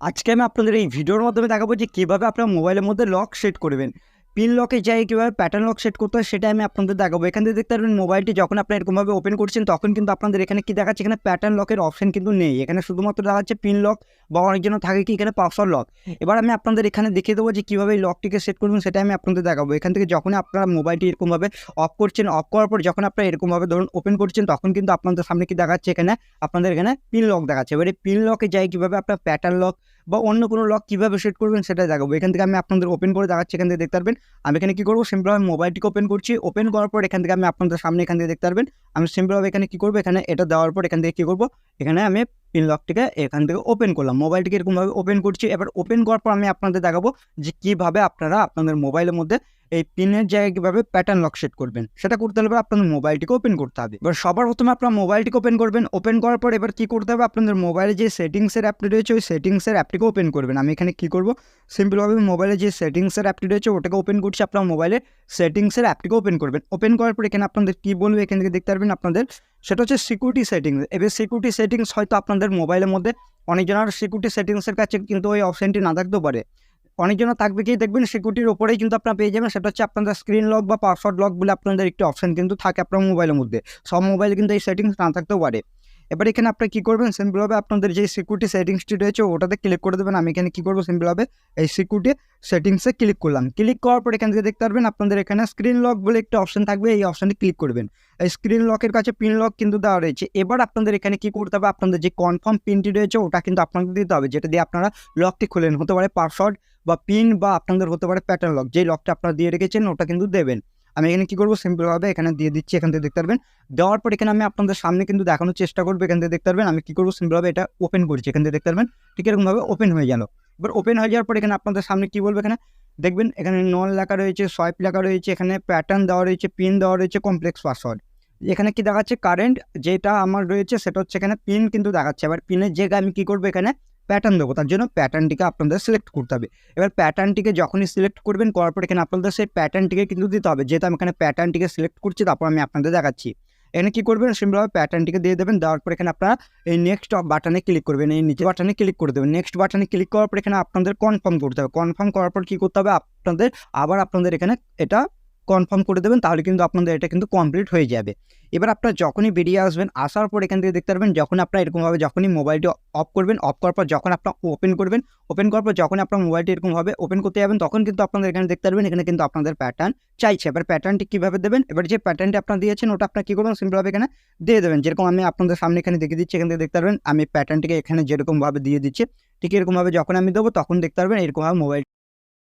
আজকে আমি আপনাদের এই ভিডিওর মাধ্যমে দেখাবো যে কীভাবে আপনার মোবাইলের মধ্যে লক সেট করবেন। পিন লকে যাই কীভাবে প্যাটার্ন লক সেট করতে হয়, সেটা আমি আপনাদের দেখাবো। এখান থেকে দেখতে পারবেন মোবাইলটি যখন আপনি এরকমভাবে ওপেন করছেন, তখন কিন্তু আপনাদের এখানে কি দেখাচ্ছে? এখানে প্যাটার্ন লকের অপশন কিন্তু নেই। এখানে শুধুমাত্র দেখাচ্ছে পিন লক বা অনেকজন থাকে কি, এখানে পাসওয়ার্ড লক এবার আমি আপনাদের এখানে দেখিয়ে দেবো যে কীভাবে এই লকটিকে সেট করবেন, সেটা আমি আপনাদের দেখাবো। এখান থেকে যখন আপনারা মোবাইলটি এরকমভাবে অফ করছেন অফ করার পর যখন আপনারা এরকমভাবে ধরুন ওপেন করছেন, তখন কিন্তু আপনাদের সামনে কি দেখাচ্ছে? এখানে আপনাদের এখানে পিন লক দেখাচ্ছে। এবারে পিন লকে যাই, কীভাবে আপনার প্যাটার্ন লক বা অন্য কোনো লক কীভাবে সেট করবেন সেটা দেখাবো। এখান থেকে আমি আপনাদের ওপেন করে দেখাচ্ছি, এখান থেকে দেখতে পারবেন আমি এখানে কী করব? সিম্পলভাবে মোবাইলটিকে ওপেন করছি। ওপেন করার পর এখান থেকে আমি আপনাদের সামনে এখান থেকে দেখতে পারবেন। আমি সিম্পলভাবে এখানে কী করব? এখানে এটা দেওয়ার পর এখান থেকে কী করব? এখানে আমি পিন লকটিকে এখান থেকে ওপেন করলাম। মোবাইলটিকে এরকমভাবে ওপেন করছি। এবার ওপেন করার পর আমি আপনাদের দেখাবো যে কীভাবে আপনারা আপনাদের মোবাইলের মধ্যে এই পিনের জায়গায় কীভাবে প্যাটার্ন লক সেট করবেন? সেটা করতে হলে আপনাদের মোবাইলটিকে ওপেন করতে হবে। এবার সবার প্রথমে আপনার মোবাইলটিকে ওপেন করবেন। ওপেন করার পর এবার কী করতে হবে? আপনাদের মোবাইলে যে সেটিংসের অ্যাপটি রয়েছে, ওই সেটিংসের অ্যাপটিকে ওপেন করবেন। আমি এখানে কী করব? সিম্পলভাবে মোবাইলে যে সেটিংসের অ্যাপটি রয়েছে, ওটাকে ওপেন করছি। আপনার মোবাইলে সেটিংসের অ্যাপটিকে ওপেন করবেন। ওপেন করার পর এখানে আপনাদের কী বলবে? এখান থেকে দেখতে পারবেন আপনাদের, সেটা হচ্ছে সিকিউরিটি সেটিংস এবার সিকিউরিটি সেটিংস হয়তো আপনাদের মোবাইলের মধ্যে অনেকজনের সিকিউরিটি সেটিংসের কাছে কিন্তু ওই অপশানটি না থাকতেও পারে। অনেকজনের থাকবে কি দেখবেন সিকিউরিটির ওপরেই কিন্তু আপনারা পেয়ে যাবেন। সেটা হচ্ছে আপনাদের স্ক্রিন লক বা পাসওয়ার্ড লক বলে আপনাদের একটি অপশান কিন্তু থাকে আপনার মোবাইলের মধ্যে। সব মোবাইলে কিন্তু এই সেটিংস না থাকতেও পারে। এবার এখানে আপনি কী করবেন? সিম্পলভাবে আপনাদের যে সিকিউরিটি সেটিংসটি রয়েছে ওটাতে ক্লিক করে দেবেন। আমি এখানে কী করব? সিম্পলভাবে এই সিকিউরিটি সেটিংসে ক্লিক করলাম। ক্লিক করার পর এখান থেকে দেখতে পারবেন আপনাদের এখানে স্ক্রিন লক বলে একটা অপশন থাকবে। এই অপশানে ক্লিক করবেন। এই স্ক্রিন লকের কাছে পিন লক কিন্তু দেওয়া রয়েছে। এবার আপনাদের এখানে কী করতে হবে? আপনাদের যে কনফার্ম পিনটি রয়েছে ওটা কিন্তু আপনাকে দিতে হবে। যেটা দিয়ে আপনারা লকটি খুলেন হতে পারে পাসওয়ার্ড বা পিন বা আপনাদের হতে পারে প্যাটার্ন লক যেই লকটা আপনারা দিয়ে রেখেছেন, ওটা কিন্তু দেবেন। আমি এখানে কী করব? সিম্পলভাবে এখানে দিয়ে দিচ্ছি, এখান থেকে দেখতে পারবেন। দেওয়ার পর এখানে আমি আপনাদের সামনে কিন্তু দেখানোর চেষ্টা করব, এখান থেকে দেখতে পারবেন। আমি কি করব? সিম্পলভাবে এটা ওপেন করছি, এখান থেকে দেখতে পারবেন। ঠিক এরকমভাবে ওপেন হয়ে গেল। এবার ওপেন হয়ে যাওয়ার পর এখানে আপনাদের সামনে কী বলব এখানে? দেখবেন এখানে নন লেখা রয়েছে সোয়াইপ লেখা রয়েছে, এখানে প্যাটার্ন দেওয়া রয়েছে পিন দেওয়া রয়েছে কমপ্লেক্স পাসওয়ার্ড এখানে কি দেখাচ্ছে? কারেন্ট যেটা আমার রয়েছে, সেটা হচ্ছে এখানে পিন কিন্তু দেখাচ্ছে। এবার পিনের জায়গায় আমি কী করব এখানে? প্যাটার্ন দেবো, তার জন্য প্যাটার্নটিকে আপনাদের সিলেক্ট করতে হবে। এবার প্যাটার্নটিকে যখনই সিলেক্ট করবেন, করার পর এখানে আপনাদের সেই প্যাটার্নটিকে কিন্তু দিতে হবে। যেহেতু আমি এখানে প্যাটার্নটিকে সিলেক্ট করছি, তারপর আমি আপনাদের দেখাচ্ছি। এখানে কী করবেন সিম্পলভাবে প্যাটার্নটিকে দিয়ে দেবেন, দেওয়ার পর এখানে আপনারা এই নেক্সট বাটনে ক্লিক করবেন, এই নিচে বাটনে ক্লিক করে দেবেন। নেক্সট বাটনে ক্লিক করার পর এখানে আপনাদের কনফার্ম করতে হবে। কনফার্ম করার পর কী করতে হবে, আপনাদের আবার আপনাদের এখানে এটা কনফার্ম করে দেবেন, তাহলে কিন্তু আপনাদের এটা কিন্তু কমপ্লিট হয়ে যাবে। এবার আপনার যখনই বেরিয়ে আসবেন, আসার পর এখান থেকে দেখতে পারবেন যখন আপনার এরকমভাবে যখনই মোবাইলটি অফ করবেন অফ করার পর যখন আপনার ওপেন করবেন ওপেন করার পর যখন আপনার মোবাইলটি এরকমভাবে ওপেন করতে যাবেন, তখন কিন্তু আপনাদের এখানে দেখতে পারবেন, এখানে কিন্তু আপনাদের প্যাটার্ন চাইছে। এবার প্যাটার্নটি কীভাবে দেবেন? এবার যে প্যাটার্নটি আপনার দিয়েছেন, ওটা আপনার কী করবেন? সিম্পলভাবে এখানে দিয়ে দেবেন। যেরকম আমি আপনাদের সামনে এখানে দেখে দিচ্ছি, এখান থেকে দেখতে পারবেন, আমি প্যাটার্নটিকে এখানে যেরকমভাবে দিয়ে দিচ্ছি, ঠিক এরকমভাবে যখন আমি দেবো, তখন দেখতে পারবেন, এরকমভাবে মোবাইল